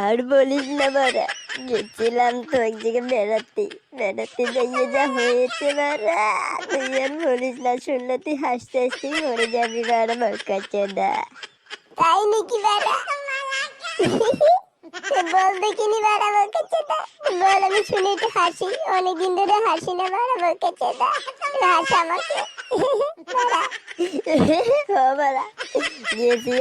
আর বলিস না বারা গেছিলাম তো এক জায়গায় বেড়াতে বেড়াতে যাইয়ে যা হয়েছে বারা তুই আর বলিস না, শুনলে তুই হাসতে হাসতেই মরে যাবি বারা বরকা চোদা তাই নাকি বাড়া? বল দেখিনি চোদা বল, আমি শুনে একটু হাসি, অনেকদিন ধরে হাসি না বাড়া চোদা, হাস আমাকে। বাড়া বারা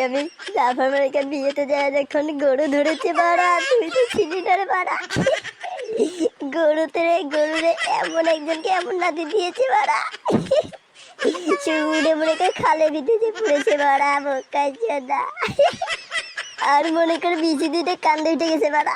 আমি জাফর মালিকের বিয়েতে যায় যখন গরু ধরেছে বারা তুই তো ছিলি না রে বারা গরুতে রে, গরুরে এমন একজনকে এমন নাতি দিয়েছে বারা চুড়ে মনে করে খালে ভিতেছে পড়েছে বাড়া বোকায় চোদা। আর মনে করে বিচি দিতে কান্দে উঠে গেছে বাড়া।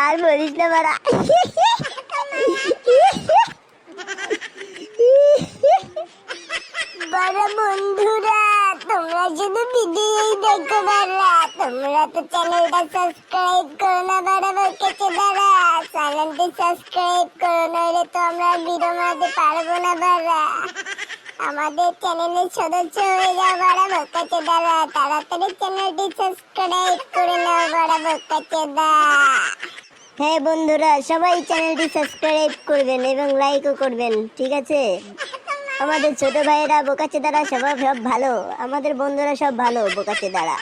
আর বলিস না বাড়া। বড় বন্ধুরা, তোমরা শুধু ভিডিওই দেখো বাড়া, তোমরা তো চ্যানেলটা সাবস্ক্রাইব করো না বাড়া বকেছে দাঁড়া চ্যানেলটি সাবস্ক্রাইব করো, নইলে তো আমরা ভিডিও বানাতে পারব না বাড়া। আমাদের চ্যানেলের সদস্য হয়ে যাও বাড়া বকেছে দাঁড়া তাড়াতাড়ি চ্যানেলটি সাবস্ক্রাইব করে নাও বাড়া বকেছে দা হ্যাঁ বন্ধুরা, সবাই চ্যানেলটি সাবস্ক্রাইব করবেন এবং লাইকও করবেন, ঠিক আছে? আমাদের ছোট ভাইয়েরা বোকাচে দ্বারা সবাই সব ভালো। আমাদের বন্ধুরা সব ভালো বোকাচে দ্বারা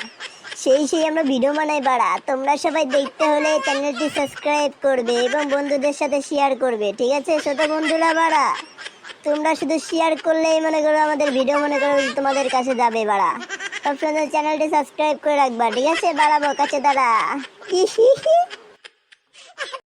সেই সেই আমরা ভিডিও বানাই বাড়া। তোমরা সবাই দেখতে হলে চ্যানেলটি সাবস্ক্রাইব করবে এবং বন্ধুদের সাথে শেয়ার করবে, ঠিক আছে? ছোট বন্ধুরা বাড়া, তোমরা শুধু শেয়ার করলেই মনে করো আমাদের ভিডিও মনে করো তোমাদের কাছে যাবে বাড়া। সবসময় চ্যানেলটি সাবস্ক্রাইব করে রাখবা, ঠিক আছে? বাড়াবো কাছে দাঁড়া